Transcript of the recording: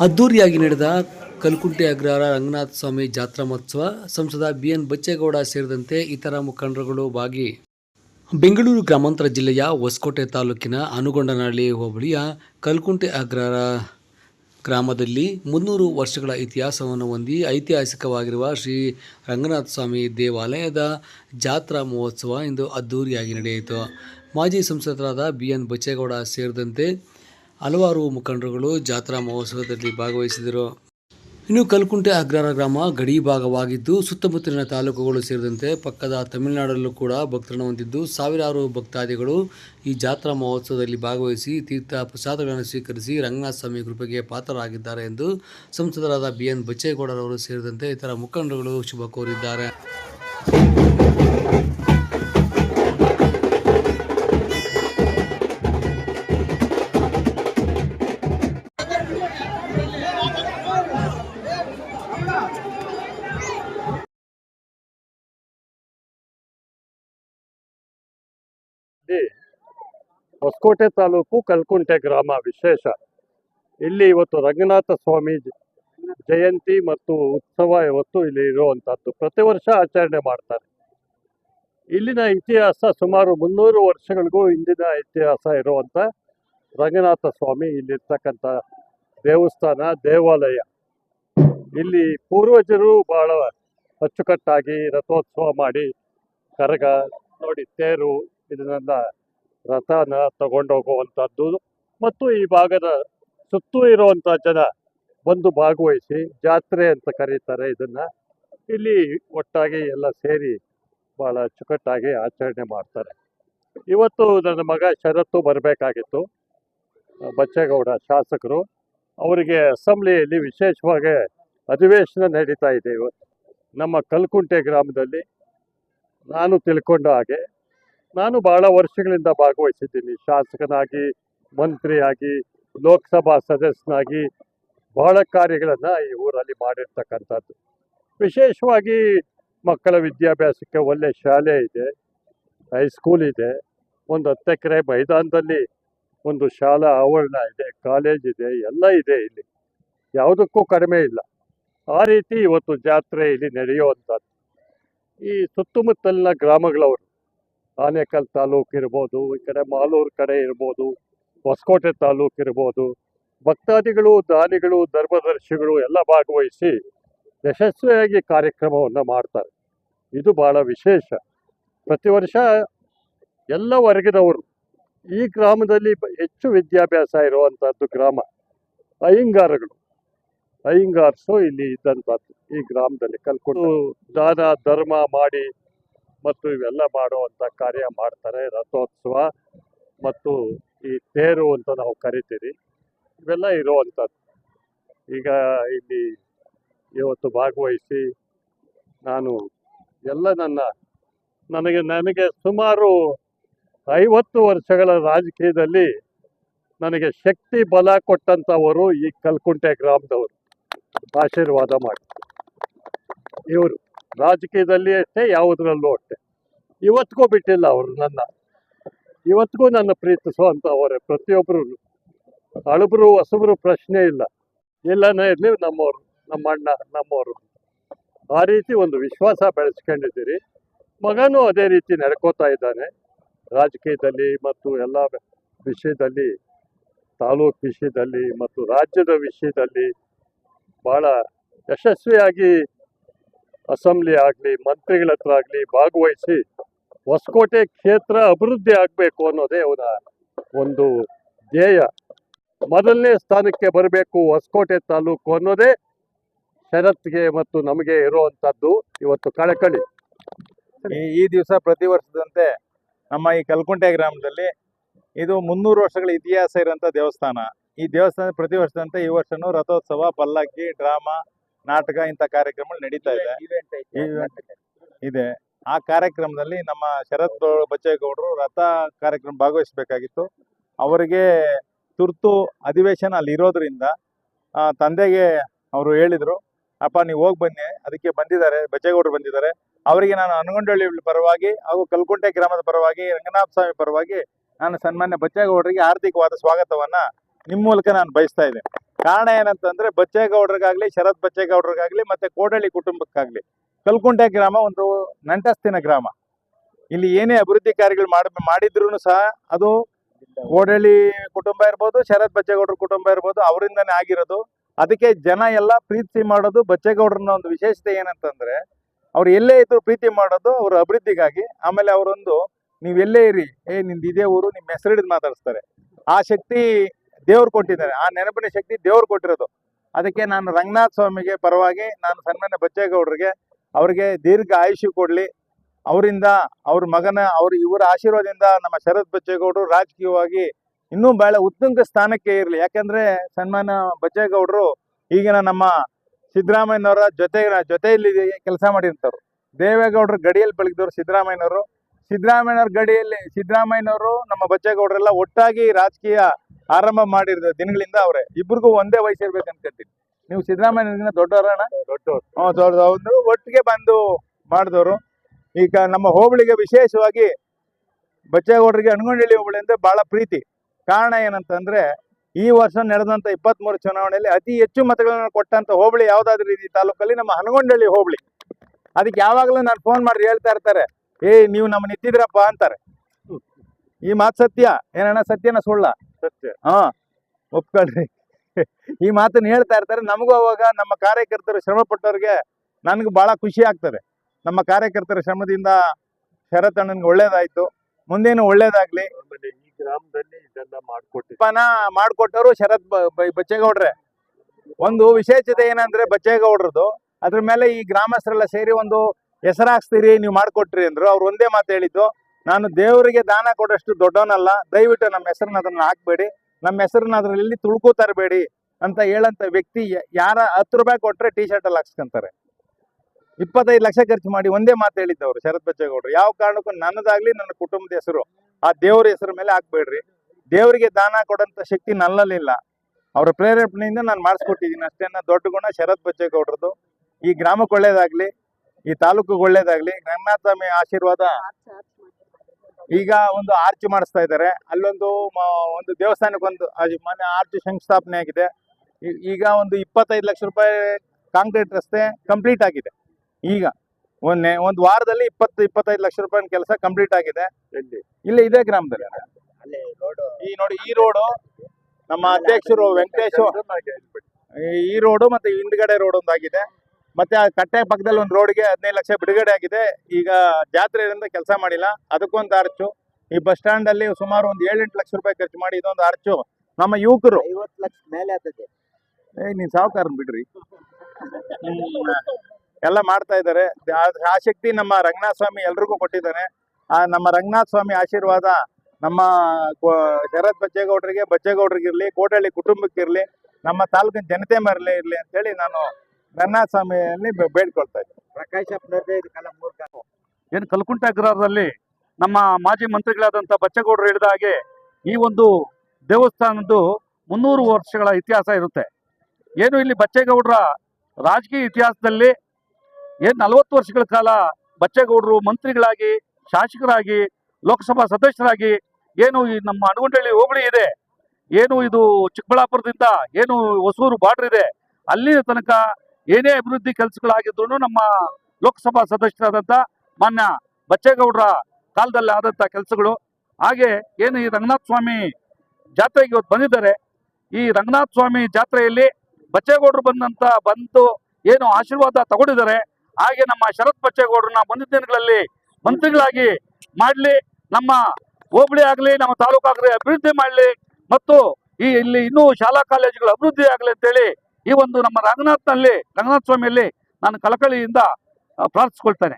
ಅದ್ದೂರಿಯಾಗಿ ನಡೆದ ಕಲ್ಕುಂಟೆ ಅಗ್ರಹಾರ ರಂಗನಾಥ ಸ್ವಾಮಿ ಜಾತ್ರಾ ಮಹೋತ್ಸವ ಸಂಸದ ಬಿ ಎನ್ ಬಚ್ಚೇಗೌಡ ಸೇರಿದಂತೆ ಇತರ ಮುಖಂಡರುಗಳು ಭಾಗಿ. ಬೆಂಗಳೂರು ಗ್ರಾಮಾಂತರ ಜಿಲ್ಲೆಯ ಹೊಸಕೋಟೆ ತಾಲೂಕಿನ ಅನುಗೊಂಡನಹಳ್ಳಿ ಹೋಬಳಿಯ ಕಲ್ಕುಂಟೆ ಅಗ್ರಹಾರ ಗ್ರಾಮದಲ್ಲಿ ಮುನ್ನೂರು ವರ್ಷಗಳ ಇತಿಹಾಸವನ್ನು ಹೊಂದಿ ಐತಿಹಾಸಿಕವಾಗಿರುವ ಶ್ರೀ ರಂಗನಾಥ ಸ್ವಾಮಿ ದೇವಾಲಯದ ಜಾತ್ರಾ ಮಹೋತ್ಸವ ಇಂದು ಅದ್ದೂರಿಯಾಗಿ ನಡೆಯಿತು. ಮಾಜಿ ಸಂಸದರಾದ ಬಿ ಎನ್ ಬಚ್ಚೇಗೌಡ ಸೇರಿದಂತೆ ಹಲವಾರು ಮುಖಂಡರುಗಳು ಜಾತ್ರಾ ಮಹೋತ್ಸವದಲ್ಲಿ ಭಾಗವಹಿಸಿದರು. ಇನ್ನು ಕಲ್ಕುಂಟೆ ಅಗ್ರಹಾರ ಗ್ರಾಮ ಗಡಿ ಭಾಗವಾಗಿದ್ದು, ಸುತ್ತಮುತ್ತಲಿನ ತಾಲೂಕುಗಳು ಸೇರಿದಂತೆ ಪಕ್ಕದ ತಮಿಳುನಾಡಲ್ಲೂ ಕೂಡ ಭಕ್ತರನ್ನು ಹೊಂದಿದ್ದು, ಸಾವಿರಾರು ಭಕ್ತಾದಿಗಳು ಈ ಜಾತ್ರಾ ಮಹೋತ್ಸವದಲ್ಲಿ ಭಾಗವಹಿಸಿ ತೀರ್ಥ ಪ್ರಸಾದಗಳನ್ನು ಸ್ವೀಕರಿಸಿ ರಂಗನಾಥ ಸ್ವಾಮಿ ಕೃಪೆಗೆ ಪಾತ್ರರಾಗಿದ್ದಾರೆ ಎಂದು ಸಂಸದರಾದ ಬಿ ಎನ್ ಬಚ್ಚೇಗೌಡರವರು ಸೇರಿದಂತೆ ಇತರ ಮುಖಂಡರುಗಳು ಶುಭ ಕೋರಿದ್ದಾರೆ. ಹೊಸಕೋಟೆ ತಾಲೂಕು ಕಲ್ಕುಂಟೆ ಗ್ರಾಮ ವಿಶೇಷ. ಇಲ್ಲಿ ಇವತ್ತು ರಂಗನಾಥ ಸ್ವಾಮಿ ಜಯಂತಿ ಮತ್ತು ಉತ್ಸವ ಇವತ್ತು ಇಲ್ಲಿ ಇರುವಂತಹದ್ದು. ಪ್ರತಿ ವರ್ಷ ಆಚರಣೆ ಮಾಡ್ತಾರೆ. ಇಲ್ಲಿನ ಇತಿಹಾಸ ಸುಮಾರು ಮುನ್ನೂರು ವರ್ಷಗಳಿಗೂ ಇಂದಿನ ಇತಿಹಾಸ ಇರುವಂತ ರಂಗನಾಥ ಸ್ವಾಮಿ ಇಲ್ಲಿರ್ತಕ್ಕಂಥ ದೇವಸ್ಥಾನ, ದೇವಾಲಯ. ಇಲ್ಲಿ ಪೂರ್ವಜರು ಬಹಳ ಅಚ್ಚುಕಟ್ಟಾಗಿ ರಥೋತ್ಸವ ಮಾಡಿ ಕರಗ, ನೋಡಿ, ತೇರು, ಇದನ್ನೆಲ್ಲ ರಥನ ತಗೊಂಡೋಗುವಂಥದ್ದು. ಮತ್ತು ಈ ಭಾಗದ ಸುತ್ತೂ ಇರುವಂಥ ಜನ ಬಂದು ಭಾಗವಹಿಸಿ ಜಾತ್ರೆ ಅಂತ ಕರೀತಾರೆ ಇದನ್ನ. ಇಲ್ಲಿ ಒಟ್ಟಾಗಿ ಎಲ್ಲ ಸೇರಿ ಬಹಳ ಚುಕಟ್ಟಾಗಿ ಆಚರಣೆ ಮಾಡ್ತಾರೆ. ಇವತ್ತು ನನ್ನ ಮಗ ಶರತ್ತು ಬರಬೇಕಾಗಿತ್ತು. ಬಚ್ಚೇಗೌಡ ಶಾಸಕರು ಅವರಿಗೆ ಅಸೆಂಬ್ಲಿಯಲ್ಲಿ ವಿಶೇಷವಾಗಿ ಅಧಿವೇಶನ ನಡೀತಾ ಇದೆ ಇವತ್ತು. ನಮ್ಮ ಕಲ್ಕುಂಟೆ ಗ್ರಾಮದಲ್ಲಿ ನಾನು ತಿಳ್ಕೊಂಡ ಹಾಗೆ ನಾನು ಬಹಳ ವರ್ಷಗಳಿಂದ ಭಾಗವಹಿಸಿದ್ದೀನಿ. ಶಾಸಕನಾಗಿ, ಮಂತ್ರಿಯಾಗಿ, ಲೋಕಸಭಾ ಸದಸ್ಯನಾಗಿ ಬಹಳ ಕಾರ್ಯಗಳನ್ನು ಈ ಊರಲ್ಲಿ ಮಾಡಿರ್ತಕ್ಕಂಥದ್ದು. ವಿಶೇಷವಾಗಿ ಮಕ್ಕಳ ವಿದ್ಯಾಭ್ಯಾಸಕ್ಕೆ ಒಳ್ಳೆ ಶಾಲೆ ಇದೆ, ಹೈಸ್ಕೂಲ್ ಇದೆ, ಒಂದು ಹತ್ತು ಎಕರೆ ಮೈದಾನದಲ್ಲಿ ಒಂದು ಶಾಲಾ ಆವರಣ ಇದೆ, ಕಾಲೇಜ್ ಇದೆ, ಎಲ್ಲ ಇದೆ ಇಲ್ಲಿ. ಯಾವುದಕ್ಕೂ ಕಡಿಮೆ ಇಲ್ಲ. ಆ ರೀತಿ ಇವತ್ತು ಜಾತ್ರೆ ಇಲ್ಲಿ ನಡೆಯುವಂಥದ್ದು. ಈ ಸುತ್ತಮುತ್ತಲಿನ ಗ್ರಾಮಗಳವರು ಆನೇಕಲ್ ತಾಲೂಕು ಇರ್ಬೋದು ಈ ಕಡೆ ಮಾಲೂರು ಕಡೆ ಇರ್ಬೋದು ಹೊಸಕೋಟೆ ತಾಲೂಕು ಇರ್ಬೋದು. ಭಕ್ತಾದಿಗಳು ದಾನಿಗಳು ಧರ್ಮದರ್ಶಿಗಳು ಎಲ್ಲ ಭಾಗವಹಿಸಿ ಯಶಸ್ವಿಯಾಗಿ ಕಾರ್ಯಕ್ರಮವನ್ನು ಮಾಡ್ತಾರೆ. ಇದು ಬಹಳ ವಿಶೇಷ. ಪ್ರತಿ ವರ್ಷ ಎಲ್ಲ ವರ್ಗದವರು ಈ ಗ್ರಾಮದಲ್ಲಿ ಹೆಚ್ಚು ವಿದ್ಯಾಭ್ಯಾಸ ಇರುವಂಥದ್ದು ಗ್ರಾಮ. ಅಯ್ಯಂಗಾರಗಳು. ಅಯ್ಯಂಗಾರ್ಸು ಇಲ್ಲಿ ಇದ್ದಂಥದ್ದು ಈ ಗ್ರಾಮದಲ್ಲಿ ಕಲ್ಕೊಂಡು ದಾನ ಧರ್ಮ ಮಾಡಿ ಮತ್ತು ಇವೆಲ್ಲ ಮಾಡುವಂಥ ಕಾರ್ಯ ಮಾಡ್ತಾರೆ, ರಥೋತ್ಸವ ಮತ್ತು ಈ ತೇರು ಅಂತ ನಾವು ಕರಿತೀರಿ. ಇವೆಲ್ಲ ಇರುವಂಥದ್ದು ಈಗ ಇಲ್ಲಿ ಇವತ್ತು ಭಾಗವಹಿಸಿ ನಾನು ಎಲ್ಲ ನನ್ನ, ನನಗೆ ನನಗೆ ಸುಮಾರು ಐವತ್ತು ವರ್ಷಗಳ ರಾಜಕೀಯದಲ್ಲಿ ನನಗೆ ಶಕ್ತಿ ಬಲ ಕೊಟ್ಟಂಥವರು ಈ ಕಲ್ಕುಂಟೆ ಗ್ರಾಮದವರು. ಆಶೀರ್ವಾದ ಮಾಡಿ. ಇವರು. ರಾಜಕೀಯದಲ್ಲಿ ಅಷ್ಟೇ ಯಾವುದರಲ್ಲೂ ಅಷ್ಟೇ. ಇವತ್ತಿಗೂ ಬಿಟ್ಟಿಲ್ಲ ಅವರು ನನ್ನ. ಇವತ್ತಿಗೂ ನನ್ನ ಪ್ರೀತಿಸುವಂಥವರೇ ಪ್ರತಿಯೊಬ್ಬರು ಹಳಬರು ಹೊಸಬರು ಪ್ರಶ್ನೆ ಇಲ್ಲ. ಎಲ್ಲನೇ ಇರಲಿ ನಮ್ಮವರು ನಮ್ಮ ಅಣ್ಣ ನಮ್ಮವರು. ಆ ರೀತಿ ಒಂದು ವಿಶ್ವಾಸ ಬೆಳೆಸ್ಕೊಂಡಿದ್ದೀರಿ. ಮಗನೂ ಅದೇ ರೀತಿ ನಡ್ಕೋತಾ ಇದ್ದಾನೆ. ರಾಜಕೀಯದಲ್ಲಿ ಮತ್ತು ಎಲ್ಲ ವಿಷಯದಲ್ಲಿ, ತಾಲೂಕು ವಿಷಯದಲ್ಲಿ ಮತ್ತು ರಾಜ್ಯದ ವಿಷಯದಲ್ಲಿ ಭಾಳ ಯಶಸ್ವಿಯಾಗಿ ಅಸೆಂಬ್ಲಿ ಆಗಲಿ, ಮಂತ್ರಿಗಳ ಹತ್ರ ಆಗಲಿ ಭಾಗವಹಿಸಿ ಹೊಸಕೋಟೆ ಕ್ಷೇತ್ರ ಅಭಿವೃದ್ಧಿ ಆಗಬೇಕು ಅನ್ನೋದೇ ಅವನ ಒಂದು ಧ್ಯೇಯ. ಮೊದಲನೇ ಸ್ಥಾನಕ್ಕೆ ಬರಬೇಕು ಹೊಸಕೋಟೆ ತಾಲೂಕು ಅನ್ನೋದೇ ಶರತ್ಗೆ ಮತ್ತು ನಮಗೆ ಇರುವಂಥದ್ದು ಇವತ್ತು ಕಳಕಳಿ. ಈ ದಿವಸ ಪ್ರತಿ ವರ್ಷದಂತೆ ನಮ್ಮ ಈ ಕಲ್ಕುಂಟೆ ಗ್ರಾಮದಲ್ಲಿ ಇದು ಮುನ್ನೂರು ವರ್ಷಗಳ ಇತಿಹಾಸ ಇರುವಂತ ದೇವಸ್ಥಾನ. ಈ ದೇವಸ್ಥಾನ ಪ್ರತಿ ವರ್ಷದಂತೆ ಈ ವರ್ಷನೂ ರಥೋತ್ಸವ, ಪಲ್ಲಕ್ಕಿ, ಡ್ರಾಮಾ ನಾಟಕ ಇಂಥ ಕಾರ್ಯಕ್ರಮಗಳು ನಡೀತಾ ಇದೆ. ಇದೆ. ಆ ಕಾರ್ಯಕ್ರಮದಲ್ಲಿ ನಮ್ಮ ಶರತ್ ಬಚ್ಚೇಗೌಡರು ರಥ ಕಾರ್ಯಕ್ರಮ ಭಾಗವಹಿಸಬೇಕಾಗಿತ್ತು. ಅವರಿಗೆ ತುರ್ತು ಅಧಿವೇಶನ ಅಲ್ಲಿ ಇರೋದ್ರಿಂದ ಆ, ತಂದೆಗೆ ಅವರು ಹೇಳಿದ್ರು ಅಪ್ಪ ನೀವು ಹೋಗಿ ಬನ್ನಿ ಅದಕ್ಕೆ ಬಂದಿದ್ದಾರೆ ಬಚ್ಚೇಗೌಡರು ಬಂದಿದ್ದಾರೆ. ಅವರಿಗೆ ನಾನು ಅನಗೊಂಡಳ್ಳಿ ಪರವಾಗಿ ಹಾಗೂ ಕಲ್ಕುಂಟೆ ಗ್ರಾಮದ ಪರವಾಗಿ ರಂಗನಾಥ ಸ್ವಾಮಿ ಪರವಾಗಿ ನಾನು ಸನ್ಮಾನ್ಯ ಬಚ್ಚೇಗೌಡರಿಗೆ ಆರ್ಥಿಕವಾದ ಸ್ವಾಗತವನ್ನ ನಿಮ್ಮ ಮೂಲಕ ನಾನು ಬಯಸ್ತಾ ಇದ್ದೇನೆ. ಕಾರಣ ಏನಂತಂದ್ರೆ ಬಚ್ಚೇಗೌಡರಿಗಾಗ್ಲಿ, ಶರತ್ ಬಚ್ಚೇಗೌಡರಿಗಾಗ್ಲಿ, ಮತ್ತೆ ಕೋಡಳ್ಳಿ ಕುಟುಂಬಕ್ಕಾಗ್ಲಿ. ಕಲ್ಕುಂಟೆ ಗ್ರಾಮ ಒಂದು ನಂಟಸ್ತಿನ ಗ್ರಾಮ. ಇಲ್ಲಿ ಏನೇ ಅಭಿವೃದ್ಧಿ ಕಾರ್ಯಗಳು ಮಾಡ ಮಾಡಿದ್ರು ಸಹ ಅದು ಕೋಡಳ್ಳಿ ಕುಟುಂಬ ಇರ್ಬೋದು, ಶರತ್ ಬಚ್ಚೇಗೌಡರ ಕುಟುಂಬ ಇರ್ಬೋದು, ಅವರಿಂದನೇ ಆಗಿರೋದು. ಅದಕ್ಕೆ ಜನ ಎಲ್ಲ ಪ್ರೀತಿ ಮಾಡೋದು ಬಚ್ಚೇಗೌಡರನ್ನ ಒಂದು ವಿಶೇಷತೆ ಏನಂತಂದ್ರೆ, ಅವ್ರು ಎಲ್ಲೇ ಇದ್ರು ಪ್ರೀತಿ ಮಾಡೋದು ಅವ್ರ ಅಭಿವೃದ್ಧಿಗಾಗಿ. ಆಮೇಲೆ ಅವರೊಂದು, ನೀವೆಲ್ಲೇ ಇರಿ. ಏ ನಿಂದು ಇದೇ ಊರು ನಿಮ್ಮ ಹೆಸರಿಡಿದ್ ಮಾತಾಡಿಸ್ತಾರೆ. ಆ ಶಕ್ತಿ ದೇವ್ರು ಕೊಟ್ಟಿದ್ದಾರೆ. ಆ ನೆನಪಿನ ಶಕ್ತಿ ದೇವ್ರು ಕೊಟ್ಟಿರೋದು. ಅದಕ್ಕೆ ನಾನು ರಂಗನಾಥ ಸ್ವಾಮಿಗೆ ಪರವಾಗಿ ನಾನು ಸನ್ಮಾನ್ಯ ಬಚ್ಚೇಗೌಡರಿಗೆ ಅವ್ರಿಗೆ ದೀರ್ಘ ಆಯುಷ್ಯ ಕೊಡ್ಲಿ. ಅವರಿಂದ ಅವ್ರ ಮಗನ ಅವ್ರ ಇವರ ಆಶೀರ್ವಾದದಿಂದ ನಮ್ಮ ಶರತ್ ಬಚ್ಚೇಗೌಡರು ರಾಜಕೀಯವಾಗಿ ಇನ್ನೂ ಬಹಳ ಉತ್ತುಂಗ ಸ್ಥಾನಕ್ಕೆ ಇರಲಿ. ಯಾಕಂದ್ರೆ ಸನ್ಮಾನ ಬಚ್ಚೇಗೌಡರು ಈಗಿನ ನಮ್ಮ ಸಿದ್ದರಾಮಯ್ಯನವರ ಜೊತೆ, ಜೊತೆಯಲ್ಲಿ ಕೆಲಸ ಮಾಡಿರ್ತಾರೆ ದೇವೇಗೌಡರು ಗಡಿಯಲ್ಲಿ ಬೆಳಗಿದವರು ಸಿದ್ದರಾಮಯ್ಯನವರು. ಸಿದ್ದರಾಮಯ್ಯನವ್ರ ಗಡಿಯಲ್ಲಿ ಸಿದ್ದರಾಮಯ್ಯನವರು ನಮ್ಮ ಬಚ್ಚೇಗೌಡರೆಲ್ಲ ಒಟ್ಟಾಗಿ ರಾಜಕೀಯ ಆರಂಭ ಮಾಡಿರೋ ದಿನಗಳಿಂದ ಅವರೇ. ಇಬ್ರಿಗೂ ಒಂದೇ ವಯಸ್ಸು ಇರ್ಬೇಕು ಅನ್ಕೊಂತೀನಿ ನೀವು ಸಿದ್ದರಾಮಯ್ಯ ದೊಡ್ಡವರಣ ದೊಡ್ಡವರು. ಒಟ್ಟಿಗೆ ಬಂದು ಮಾಡಿದವರು. ಈಗ ನಮ್ಮ ಹೋಬಳಿಗೆ ವಿಶೇಷವಾಗಿ ಬಚ್ಚೇಗೌಡರಿಗೆ ಅಣಗೊಂಡಳ್ಳಿ ಹೋಬಳಿ ಅಂದ್ರೆ ಬಹಳ ಪ್ರೀತಿ. ಕಾರಣ ಏನಂತಂದ್ರೆ ಈ ವರ್ಷ ನಡೆದಂತ ಇಪ್ಪತ್ತ್ ಮೂರು ಚುನಾವಣೆಯಲ್ಲಿ ಅತಿ ಹೆಚ್ಚು ಮತಗಳನ್ನು ಕೊಟ್ಟಂತ ಹೋಬಳಿ ಯಾವ್ದಾದ್ರು ಈ ತಾಲೂಕಲ್ಲಿ? ನಮ್ಮ ಹನಗೊಂಡಳ್ಳಿ ಹೋಬಳಿ. ಅದಕ್ಕೆ ಯಾವಾಗಲೂ ನಾನು ಫೋನ್ ಮಾಡಿ ಹೇಳ್ತಾ ಇರ್ತಾರೆ. ಏ ನೀವು ನಮ್ಮ ನಿಂತಿದ್ರಪ್ಪ ಅಂತಾರೆ. ಈ ಮಾತು ಸತ್ಯ. ಏನಣ್ಣ ಸತ್ಯನ ಸುಳ್ಳ. ಹಾ ಒಪ್ಕೊಳ್ರಿ. ಈ ಮಾತನ್ನ ಹೇಳ್ತಾ ಇರ್ತಾರೆ. ನಮಗೂ ಅವಾಗ ನಮ್ಮ ಕಾರ್ಯಕರ್ತರು ಶ್ರಮ ಪಟ್ಟವ್ರಿಗೆ ನನಗೆ ಬಹಳ ಖುಷಿ ಆಗ್ತದೆ. ನಮ್ಮ ಕಾರ್ಯಕರ್ತರ ಶ್ರಮದಿಂದ ಶರತ್ ಅಣ್ಣನ್ಗೆ ಒಳ್ಳೇದಾಯ್ತು. ಮುಂದೇನು ಒಳ್ಳೇದಾಗ್ಲಿ. ಈ ಗ್ರಾಮದಲ್ಲಿ ಇದನ್ನ ಮಾಡ್ಕೊಟ್ಟವರು ಶರತ್ ಬಚ್ಚೇಗೌಡ್ರೆ. ಒಂದು ವಿಶೇಷತೆ ಏನಂದ್ರೆ ಬಚ್ಚೇಗೌಡ್ರದ್ದು. ಅದ್ರ ಮೇಲೆ ಈ ಗ್ರಾಮಸ್ಥರೆಲ್ಲ ಸೇರಿ ಒಂದು ಹೆಸರಾಕ್ಸ್ತೀರಿ ನೀವು ಮಾಡ್ಕೊಟ್ರಿ ಅಂದ್ರು. ಅವ್ರು ಒಂದೇ ಮಾತು ಹೇಳಿದ್ದು. ನಾನು ದೇವರಿಗೆ ದಾನ ಕೊಡೋಷ್ಟು ದೊಡ್ಡವನಲ್ಲ, ದಯವಿಟ್ಟು ನಮ್ಮ ಹೆಸರನ್ನ ಅದನ್ನ ಹಾಕ್ಬೇಡಿ. ನಮ್ಮ ಹೆಸರನ್ನ ಅದ್ರಲ್ಲಿ ತುಳ್ಕೋ ತರಬೇಡಿ ಅಂತ ಹೇಳಂತ ವ್ಯಕ್ತಿ ಯಾರ ಹತ್ತು ರೂಪಾಯಿ ಕೊಟ್ರೆ ಟಿ ಶರ್ಟ್ ಅಲ್ಲಿ ಹಾಕ್ಸ್ಕೊಂತಾರೆ. ಇಪ್ಪತ್ತೈದು ಲಕ್ಷ ಖರ್ಚು ಮಾಡಿ ಒಂದೇ ಮಾತು ಹೇಳಿದ್ದವ್ರು ಶರತ್ ಬಚ್ಚೇಗೌಡರು ಯಾವ ಕಾರಣಕ್ಕೂ ನನ್ನದಾಗ್ಲಿ ನನ್ನ ಕುಟುಂಬದ ಹೆಸರು ಆ ದೇವರ ಹೆಸರು ಮೇಲೆ ಹಾಕ್ಬೇಡ್ರಿ. ದೇವರಿಗೆ ದಾನ ಕೊಡಂತ ಶಕ್ತಿ ನನ್ನಲ್ಲಿಲ್ಲ. ಅವರ ಪ್ರೇರೇಪಣೆಯಿಂದ ನಾನು ಮಾಡಿಸ್ಕೊಟ್ಟಿದ್ದೀನಿ ಅಷ್ಟೇನ ದೊಡ್ಡ ಗುಣ ಶರತ್ ಬಚ್ಚೇಗೌಡ್ರದ್ದು ಈ ಗ್ರಾಮಕ್ಕೆ ಒಳ್ಳೇದಾಗ್ಲಿ, ಈ ತಾಲೂಕಿಗೆ ಒಳ್ಳೇದಾಗ್ಲಿ. ರಂಗನಾಥ ಆಶೀರ್ವಾದ. ಈಗ ಒಂದು ಆರ್ಚ್ ಮಾಡಿಸ್ತಾ ಇದ್ದಾರೆ ಅಲ್ಲೊಂದು ಒಂದು ದೇವಸ್ಥಾನಕ್ಕೆ ಒಂದು ಮನೆ ಆರ್ಚ್ ಶಂಕುಸ್ಥಾಪನೆ ಆಗಿದೆ ಈಗ ಒಂದು ಇಪ್ಪತ್ತೈದು ಲಕ್ಷ ರೂಪಾಯಿ ಕಾಂಕ್ರೀಟ್ ರಸ್ತೆ ಕಂಪ್ಲೀಟ್ ಆಗಿದೆ ಈಗ ಒಂದೇ ಒಂದು ವಾರದಲ್ಲಿ ಇಪ್ಪತ್ತು ಇಪ್ಪತ್ತೈದು ಲಕ್ಷ ರೂಪಾಯಿ ಕೆಲಸ ಕಂಪ್ಲೀಟ್ ಆಗಿದೆ ಇಲ್ಲೇ ಇದೇ ಗ್ರಾಮದಲ್ಲಿ ಈ ನೋಡಿ ಈ ರೋಡು ನಮ್ಮ ಅಧ್ಯಕ್ಷರು ವೆಂಕಟೇಶ್ ಈ ರೋಡು ಮತ್ತೆ ಹಿಂದ್ಗಡೆ ರೋಡ್ ಒಂದಾಗಿದೆ ಮತ್ತೆ ಆ ಕಟ್ಟೆ ಪಕ್ಕದಲ್ಲಿ ಒಂದು ರೋಡ್ಗೆ ಹದಿನೈದು ಲಕ್ಷ ಬಿಡುಗಡೆ ಆಗಿದೆ. ಈಗ ಜಾತ್ರೆ ಜಾತ್ರೆಯಿಂದ ಕೆಲಸ ಮಾಡಿಲ್ಲ. ಅದಕ್ಕೊಂದು ಅರ್ಚು. ಈ ಬಸ್ ಸ್ಟ್ಯಾಂಡ್ ಅಲ್ಲಿ ಸುಮಾರು ಒಂದು ಏಳೆಂಟು ಲಕ್ಷ ರೂಪಾಯಿ ಖರ್ಚು ಮಾಡಿ ಇದೊಂದು ಅರ್ಚು. ನಮ್ಮ ಯುವಕರು. ಐವತ್ತು ಲಕ್ಷ ಮೇಲೆ ಆಗ್ತದೆ ಏ ನೀನ್ ಸಾವುಕಾರನ್ ಬಿಡ್ರಿ. ಎಲ್ಲ ಮಾಡ್ತಾ ಇದ್ದಾರೆ. ಆ ಶಕ್ತಿ ನಮ್ಮ ರಂಗನಾಥ ಸ್ವಾಮಿ ಎಲ್ರಿಗೂ ಕೊಟ್ಟಿದ್ದಾನೆ. ಆ ನಮ್ಮ ರಂಗನಾಥ ಸ್ವಾಮಿ ಆಶೀರ್ವಾದ ನಮ್ಮ ಶರತ್ ಬಚ್ಚೇಗೌಡರಿಗೆ ಬಚ್ಚೇಗೌಡರಿಗಿರ್ಲಿ ಕೋಟಳ್ಳಿ ಕುಟುಂಬಕ್ಕಿರ್ಲಿ ನಮ್ಮ ತಾಲೂಕಿನ ಜನತೆ ಮರಲೇ ಇರ್ಲಿ ಅಂತೇಳಿ ನಾನು ಸ್ವಾಮಿಯಲ್ಲಿ ಬೆ- ಬೇಡ್ಕೊಳ್ತಾ ಇದ್ದೀನಿ ಪ್ರಕಾಶ್ ಏನು ಕಲ್ಕುಂಟ ಅಗ್ರಹಾರದಲ್ಲಿ ನಮ್ಮ ಮಾಜಿ ಮಂತ್ರಿಗಳಾದಂಥ ಬಚ್ಚೇಗೌಡರು ಹೇಳಿದ ಹಾಗೆ ಈ ಒಂದು ದೇವಸ್ಥಾನದ್ದು ಮುನ್ನೂರು ವರ್ಷಗಳ ಇತಿಹಾಸ ಇರುತ್ತೆ. ಏನು ಇಲ್ಲಿ ಬಚ್ಚೇಗೌಡರ ರಾಜಕೀಯ ಇತಿಹಾಸದಲ್ಲಿ ಏನು ನಲವತ್ತು ವರ್ಷಗಳ ಕಾಲ ಬಚ್ಚೇಗೌಡರು ಮಂತ್ರಿಗಳಾಗಿ ಶಾಸಕರಾಗಿ ಲೋಕಸಭಾ ಸದಸ್ಯರಾಗಿ ಏನು ಈ ನಮ್ಮ ಅಣಗುಂಡಳ್ಳಿ ಹೋಬಳಿ ಇದೆ ಏನು ಇದು ಚಿಕ್ಕಬಳ್ಳಾಪುರದಿಂದ ಏನು ಹೊಸೂರು ಬಾರ್ಡ್ರ್ ಇದೆ ಅಲ್ಲಿನ ತನಕ ಏನೇ ಅಭಿವೃದ್ಧಿ ಕೆಲಸಗಳಾಗಿದ್ರು ನಮ್ಮ ಲೋಕಸಭಾ ಸದಸ್ಯರಾದಂಥ ಮಾನ್ಯ ಬಚ್ಚೇಗೌಡರ ಕಾಲದಲ್ಲಿ ಆದಂಥ ಕೆಲಸಗಳು. ಹಾಗೆ ಏನು ಈ ರಂಗನಾಥ ಸ್ವಾಮಿ ಜಾತ್ರೆಗೆ ಇವತ್ತು ಬಂದಿದ್ದಾರೆ. ಈ ರಂಗನಾಥ ಸ್ವಾಮಿ ಜಾತ್ರೆಯಲ್ಲಿ ಬಚ್ಚೇಗೌಡರು ಬಂದಂತ ಬಂದು ಏನು ಆಶೀರ್ವಾದ ತಗೊಂಡಿದ್ದಾರೆ. ಹಾಗೆ ನಮ್ಮ ಶರತ್ ಬಚ್ಚೇಗೌಡರನ್ನ ಮುಂದಿನ ದಿನಗಳಲ್ಲಿ ಮಂತ್ರಿಗಳಾಗಿ ಮಾಡಲಿ, ನಮ್ಮ ಹೋಬಳಿ ಆಗಲಿ, ನಮ್ಮ ತಾಲೂಕಾಗಲಿ ಅಭಿವೃದ್ಧಿ ಮಾಡಲಿ ಮತ್ತು ಈ ಇಲ್ಲಿ ಇನ್ನೂ ಶಾಲಾ ಕಾಲೇಜುಗಳು ಅಭಿವೃದ್ಧಿ ಆಗಲಿ ಅಂತೇಳಿ ಈ ಒಂದು ನಮ್ಮ ರಂಗನಾಥ್ನಲ್ಲಿ ರಂಗನಾಥ ಸ್ವಾಮಿಯಲ್ಲಿ ನಾನು ಕಳಕಳಿಯಿಂದ ಪ್ರಾರ್ಥಿಸ್ಕೊಳ್ತೇನೆ.